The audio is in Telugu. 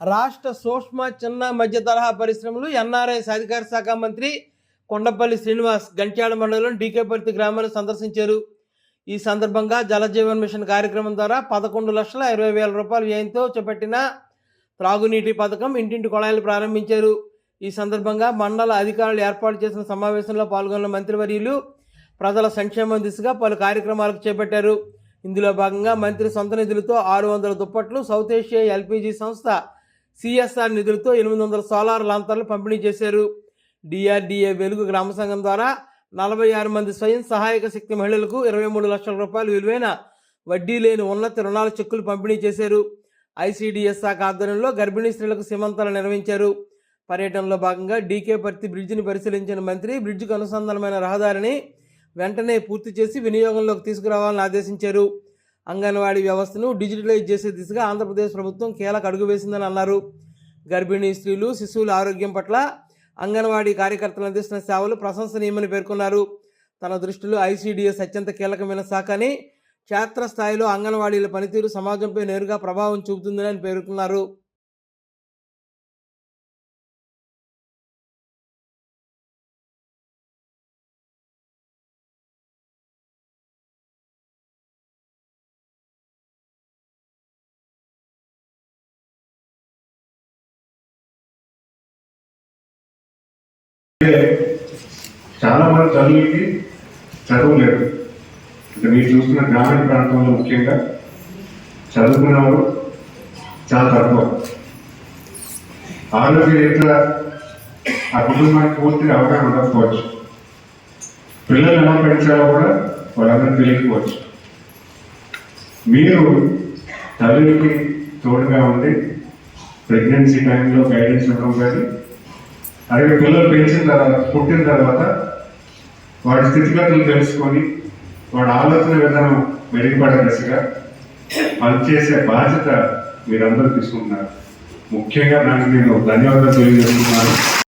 రాష్ట్ర సూక్ష్మ చిన్న మధ్య తరహా పరిశ్రమలు ఎన్ఆర్ఐ అధికార శాఖ మంత్రి కొండపల్లి శ్రీనివాస్ గంట్యాడ మండలం డీకేపర్తి గ్రామాన్ని సందర్శించారు. ఈ సందర్భంగా జలజీవన్ మిషన్ కార్యక్రమం ద్వారా పదకొండు లక్షల ఇరవై వేల రూపాయల వ్యయంతో చేపట్టిన త్రాగునీటి పథకం ఇంటింటి కొళాయిలు ప్రారంభించారు. ఈ సందర్భంగా మండల అధికారులు ఏర్పాటు చేసిన సమావేశంలో పాల్గొన్న మంత్రివర్యులు ప్రజల సంక్షేమం దిశగా పలు కార్యక్రమాలకు చేపట్టారు. ఇందులో భాగంగా మంత్రి సొంత నిధులతో ఆరు వందల దుప్పట్లు సౌత్ ఏషియా ఎల్పిజి సంస్థ సిఎస్ఆర్ నిధులతో ఎనిమిది వందల సోలార్ లాంతర్లు పంపిణీ చేశారు. డిఆర్డిఏ వెలుగు గ్రామ సంఘం ద్వారా నలభై ఆరు మంది స్వయం సహాయక శక్తి మహిళలకు ఇరవై మూడు లక్షల రూపాయలు విలువైన వడ్డీ లేని ఉన్నత రుణాల చెక్కులు పంపిణీ చేశారు. ఐసీడీఎస్ శాఖ ఆధ్వర్యంలో గర్భిణీ స్త్రీలకు సీమంతాలు నిర్వహించారు. పర్యటనలో భాగంగా డీకే పర్తి బ్రిడ్జిని పరిశీలించిన మంత్రి బ్రిడ్జికి అనుసంధానమైన రహదారిని వెంటనే పూర్తి చేసి వినియోగంలోకి తీసుకురావాలని ఆదేశించారు. అంగన్వాడీ వ్యవస్థను డిజిటలైజ్ చేసే దిశగా ఆంధ్రప్రదేశ్ ప్రభుత్వం కీలక అడుగు వేసిందని అన్నారు. గర్భిణీ స్త్రీలు శిశువుల ఆరోగ్యం పట్ల అంగన్వాడీ కార్యకర్తలు అందిస్తున్న సేవలు ప్రశంసనీయమని పేర్కొన్నారు. తన దృష్టిలో ఐసీడీఎస్ అత్యంత కీలకమైన శాఖ అని క్షేత్రస్థాయిలో అంగన్వాడీల పనితీరు సమాజంపై నేరుగా ప్రభావం చూపుతుందని పేర్కొన్నారు. చాలా మంది తల్లికి చదువు లేదు. అంటే మీరు చూస్తున్న గ్రామీణ ప్రాంతంలో ముఖ్యంగా చదువుకున్నవారు చాలా తక్కువ. ఆరోగ్య రీత్యా ఆ కుటుంబానికి పూర్తిగా అవగాహన ఉండకపోవచ్చు. పిల్లలు ఎలా పెంచాలో కూడా వాళ్ళందరూ తెలియకపోవచ్చు. మీరు తల్లికి తోడుగా ఉండి ప్రెగ్నెన్సీ టైంలో గైడెన్స్ ఇవ్వడం కానీ అలాగే పిల్లలు పెంచిన తర్వాత పుట్టిన తర్వాత వాడి స్థితిగతులు తెలుసుకొని వాడి ఆలోచన విధానం మెరుగుపడే దశగా పనిచేసే బాధ్యత మీరందరూ తీసుకుంటున్నారు. ముఖ్యంగా నాకు నేను ధన్యవాదాలు తెలియజేస్తున్నాను.